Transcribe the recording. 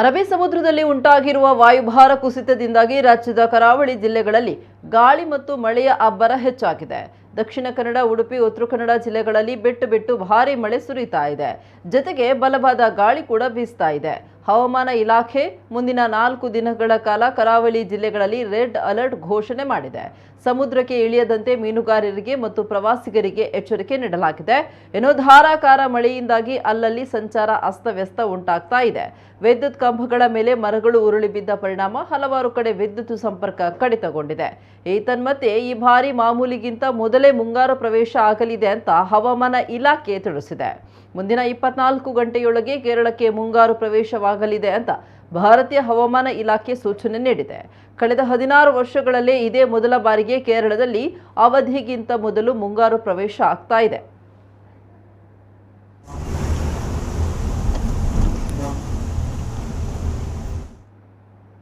ಅರಬ್ಬಿ ಸಮುದ್ರದಲ್ಲಿ ಉಂಟಾಗಿರುವ ವಾಯುಭಾರ ಕುಸಿತದಿಂದಾಗಿ ರಾಜ್ಯದ ಕರಾವಳಿ ಜಿಲ್ಲೆಗಳಲ್ಲಿ ಗಾಳಿ ಮತ್ತು ಮಳೆಯ ಅಬ್ಬರ ಹೆಚ್ಚಾಗಿದೆ. ದಕ್ಷಿಣ ಕನ್ನಡ, ಉಡುಪಿ, ಉತ್ತರ ಕನ್ನಡ ಜಿಲ್ಲೆಗಳಲ್ಲಿ ಬಿಟ್ಟು ಬಿಟ್ಟು ಭಾರಿ ಮಳೆ ಸುರಿತಾ ಇದೆ. ಜೊತೆಗೆ ಬಲವಾದ ಗಾಳಿ ಕೂಡ ಬೀಸ್ತಾ ಇದೆ. ಹವಾಮಾನ ಇಲಾಖೆ ಮುಂದಿನ ನಾಲ್ಕು ದಿನಗಳ ಕಾಲ ಕರಾವಳಿ ಜಿಲ್ಲೆಗಳಲ್ಲಿ ರೆಡ್ ಅಲರ್ಟ್ ಘೋಷಣೆ ಮಾಡಿದೆ. ಸಮುದ್ರಕ್ಕೆ ಇಳಿಯದಂತೆ ಮೀನುಗಾರರಿಗೆ ಮತ್ತು ಪ್ರವಾಸಿಗರಿಗೆ ಎಚ್ಚರಿಕೆ ನೀಡಲಾಗಿದೆ. ಏನೋ ಧಾರಾಕಾರ ಮಳೆಯಿಂದಾಗಿ ಅಲ್ಲಲ್ಲಿ ಸಂಚಾರ ಅಸ್ತವ್ಯಸ್ತ ಉಂಟಾಗ್ತಾ ಇದೆ. ವಿದ್ಯುತ್ ಕಂಬಗಳ ಮೇಲೆ ಮರಗಳು ಉರುಳಿ ಬಿದ್ದ ಪರಿಣಾಮ ಹಲವಾರು ಕಡೆ ವಿದ್ಯುತ್ ಸಂಪರ್ಕ ಕಡಿತಗೊಂಡಿದೆ. ಈ ತನ್ಮಧ್ಯೆ ಈ ಬಾರಿ ಮಾಮೂಲಿಗಿಂತ ಮೊದಲೇ ಮುಂಗಾರು ಪ್ರವೇಶ ಆಗಲಿದೆ ಅಂತ ಹವಾಮಾನ ಇಲಾಖೆ ತಿಳಿಸಿದೆ. ಮುಂದಿನ ಇಪ್ಪತ್ನಾಲ್ಕು ಗಂಟೆಯೊಳಗೆ ಕೇರಳಕ್ಕೆ ಮುಂಗಾರು ಪ್ರವೇಶವಾಗಲಿದೆ ಅಂತ ಭಾರತೀಯ ಹವಾಮಾನ ಇಲಾಖೆ ಸೂಚನೆ ನೀಡಿದೆ. ಕಳೆದ ಹದಿನಾರು ವರ್ಷಗಳಲ್ಲೇ ಇದೇ ಮೊದಲ ಬಾರಿಗೆ ಕೇರಳದಲ್ಲಿ ಅವಧಿಗಿಂತ ಮೊದಲು ಮುಂಗಾರು ಪ್ರವೇಶ ಆಗ್ತಾ ಇದೆ.